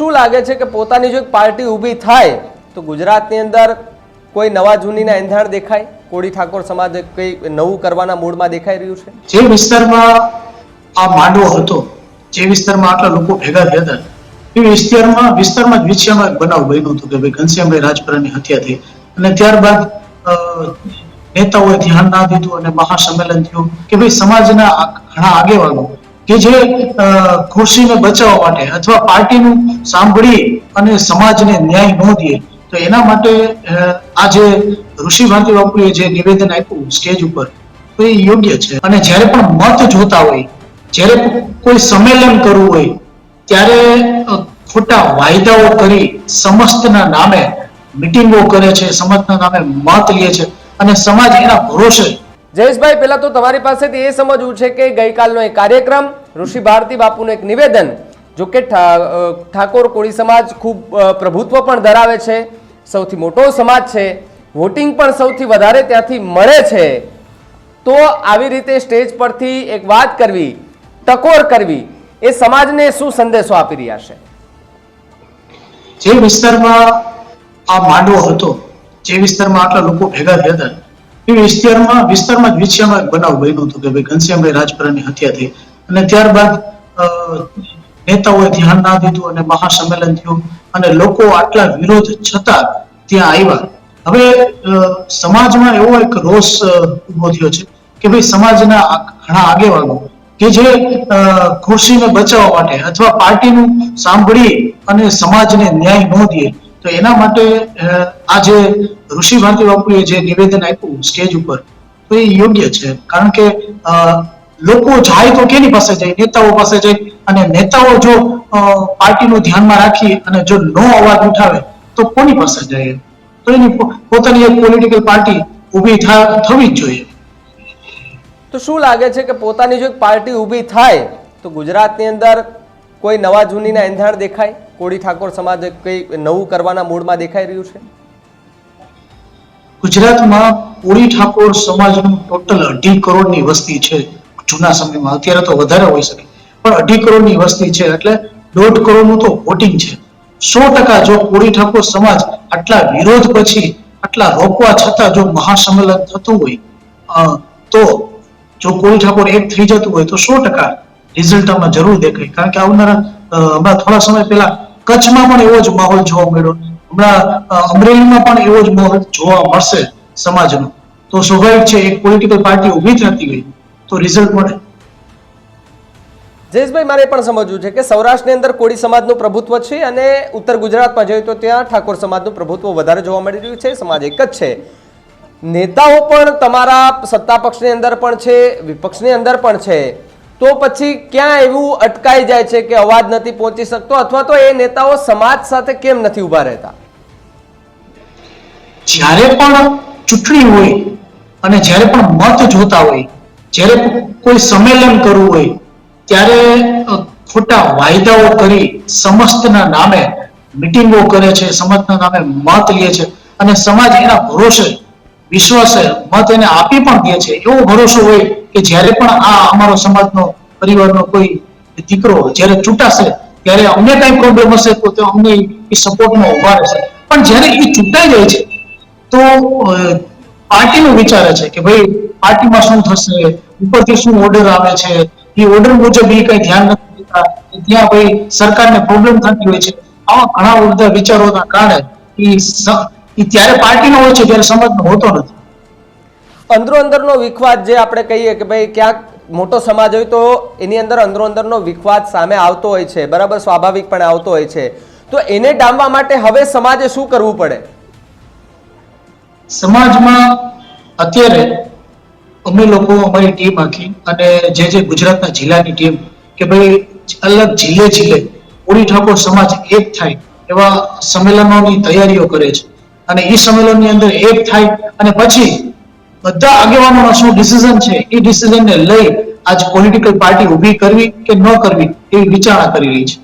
શું લાગે છે કે પોતાની જો એક પાર્ટી ઊભી થાય, તો ગુજરાતની અંદર કોઈ નવા જૂનીના એંધાણ દેખાય? કોળી ઠાકોર સમાજ કંઈ નવું કરવાના મૂડમાં દેખાઈ રહ્યું છે? જે વિસ્તારમાં આ માંડવો હતો, જે વિસ્તારમાં આટલા લોકો ભેગા થયા હતા, એ વિસ્તારમાં વિસ્તારમાં જ બનાવ બન્યો હતો કે ભાઈ ઘનશ્યામભાઈ રાજપરાની હત્યા થઈ. અને ત્યારબાદ નેતાઓએ ધ્યાન ના દીધું અને મહાસંમેલન થયું કે ભાઈ સમાજના ઘણા આગેવાનો કે જે ખુરશીને બચાવવા માટે અથવા પાર્ટીનું સાંભળી અને સમાજને ન્યાય ન દે, તો એના માટે આ જે ઋષિ ભારતી બાપુએ જે નિવેદન આપ્યું સ્ટેજ ઉપર, તો એ યોગ્ય છે. અને જ્યારે પણ મત જોતા હોય, જ્યારે કોઈ સંમેલન કરવું હોય, ત્યારે ખોટા વાયદાઓ કરી સમસ્તના નામે મિટિંગો કરે છે સમાજના નામે મત લે છે અને સમાજ એના ભરોસે જયેશભાઈ, પહેલા તો તમારી પાસેથી એ સમજવું છે કે ગઈકાલનો એક કાર્યક્રમ, ઋષિ ભારતી બાપુનું એક નિવેદન, જો કે ઠાકોર કોળી સમાજ ખૂબ પ્રભુત્વ પણ ધરાવે છે, સૌથી મોટો સમાજ છે, વોટિંગ પણ સૌથી વધારે ત્યાંથી મળે છે. તો આવી રીતે સ્ટેજ પરથી એક વાત કરવી, ટકોર કરવી, એ સમાજને શું સંદેશો આપી રહ્યા છે? જે વિસ્તારમાં આ માંડવો હતો, જે વિસ્તારમાં આટલા લોકો ભેગા થયા હતા એ વિસ્તારમાં વિસ્તારમાં જ બનાવ બન્યો હતો કે ભાઈ ઘનશ્યામભાઈ રાજપરાની હત્યા થઈ. અને ત્યારબાદ નેતાઓએ ધ્યાન ના દીધું અને મહાસંમેલન થયું અને લોકો આટલા વિરોધ છતાં ત્યાં આવ્યા. હવે સમાજમાં એવો એક રોષ ઊભો થયો છે કે ભાઈ સમાજના ઘણા આગેવાનો કે જે ખુરશીને બચાવવા માટે અથવા પાર્ટીનું સાંભળી અને સમાજને ન્યાય ન દે તો એના માટે આ જે ઋષિ ભારતી બાપુએ જે નિવેદન આપ્યું સ્ટેજ ઉપર, તો એ યોગ્ય છે. કારણ કે લોકો જાય તો કેની પાસે જાય? નેતાઓ પાસે જાય. અને નેતાઓ જો પાર્ટીનું ધ્યાનમાં રાખી અને જો નો અવાજ ઉઠાવે, તો કોની પાસે જાય? તો એની પોતાની એક પોલિટિકલ પાર્ટી ઊભી થવી જ જોઈએ. તો શું લાગે છે કે પોતાની જો એક પાર્ટી ઊભી થાય, તો ગુજરાતની અંદર કોઈ નવા જૂનીના એંધાણ દેખાય? કોળી ઠાકોર સમાજ કંઈ નવું કરવાના મૂડમાં દેખાઈ રહ્યું છે? ગુજરાતમાં કોળી ઠાકોર સમાજનું ટોટલ અઢી કરોડની વસ્તી છે. જૂના સમયમાં અત્યારે તો વધારે હોઈ શકે. પણ અઢી કરોડની વસ્તી છે એટલે દોઢ કરોડનું તો વોટિંગ છે. સો ટકા જો કોળી ઠાકોર સમાજ આટલા વિરોધ પછી આટલા રોકવા છતાં જો મહાસંમેલન થતું હોય તો જો કોળી ઠાકોર એક થઈ જતું હોય તો સો ટકા રિઝલ્ટ આમાં જરૂર દેખાય. કારણ કે આવનારા હમણાં થોડા સમય પહેલા કચ્છમાં પણ એવો જ માહોલ જોવા મળ્યો. હમણાં અમરેલીમાં પણ એવો જ માહોલ જોવા મળશે સમાજનો. તો સ્વાભાવિક છે, એક પોલિટિકલ પાર્ટી ઊભી થતી ગઈ. તો રિઝલ્ટ મળે. જયેશભાઈ, મારે પણ સમજવું છે કે સૌરાષ્ટ્રની અંદર કોળી સમાજનું પ્રભુત્વ છે અને ઉત્તર ગુજરાતમાં જોઈએ તો ત્યાં ઠાકોર સમાજનું પ્રભુત્વ વધારે જોવા મળી રહ્યું છે, સમાજ એક જ છે. નેતાઓ પણ તમારા સત્તા પક્ષની અંદર પણ છે, વિપક્ષની અંદર પણ છે. તો પછી ક્યાં એવું અટકાઈ જાય છે કે અવાજ નથી પહોંચી શકતો? અથવા તો એ નેતાઓ સમાજ સાથે કેમ નથી ઊભા રહેતા? જ્યારે પણ ચૂંટણી હોય અને જ્યારે પણ મત જોતા હોય, જ્યારે કોઈ સંમેલન કરવું હોય, ત્યારે ખોટા વાયદાઓ કરી સમસ્તના નામે મિટિંગો કરે છે સમાજના નામે મત લે છે અને સમાજ એના ભરોસે, વિશ્વાસે મત એને આપી પણ દે છે. એવો ભરોસો હોય કે જ્યારે પણ આ અમારો સમાજનો પરિવારનો કોઈ દીકરો જ્યારે ચૂંટાશે, ત્યારે અમને કઈ પ્રોબ્લેમ હશે તો તે અમને એ સપોર્ટમાં ઊભા રહેશે. પણ જ્યારે એ ચૂંટાઈ જાય છે, તો પાર્ટીનું વિચારે છે કે ભાઈ, પાર્ટીમાં શું થશે? ઉપરથી શું ઓર્ડર આવે છે? એ ઓર્ડર મુજબ એ કઈ ધ્યાન નથી દેતા. ત્યાં ભાઈ સરકારને પ્રોબ્લેમ થતી હોય છે. આવા ઘણા બધા વિચારોના કારણે એ ત્યારે પાર્ટીનો હોય છે ત્યારે સમાજનો હોતો નથી. અંદરો અંદરનો વિખવાદ જે આપણે કહીએ કે ભાઈ ક્યાંક મોટો સમાજ હોય તો એની અંદર અંદરો અંદરનો વિખવાદ સામે આવતો હોય છે, બરાબર? સ્વાભાવિકપણે આવતો હોય છે. તો એને ડામવા માટે હવે સમાજે શું કરવું પડે? સમાજમાં અત્યારે અમે લોકો, અમારી ટીમ આખી અને જે જે ગુજરાતના જિલ્લાની ટીમ કે ભાઈ અલગ જિલ્લે જિલ્લે પૂરી ઠાકોર સમાજ એક થાય એવા સંમેલનોની તૈયારીઓ કરે છે. અને એ સંમેલનની અંદર એક થાય અને પછી બધા આગેવાનોનો શું ડિસિઝન છે? એ ડિસિઝનને લઈ આજ પોલિટિકલ પાર્ટી ઊભી કરવી કે ન કરવી એવી વિચારણા કરી રહી છે.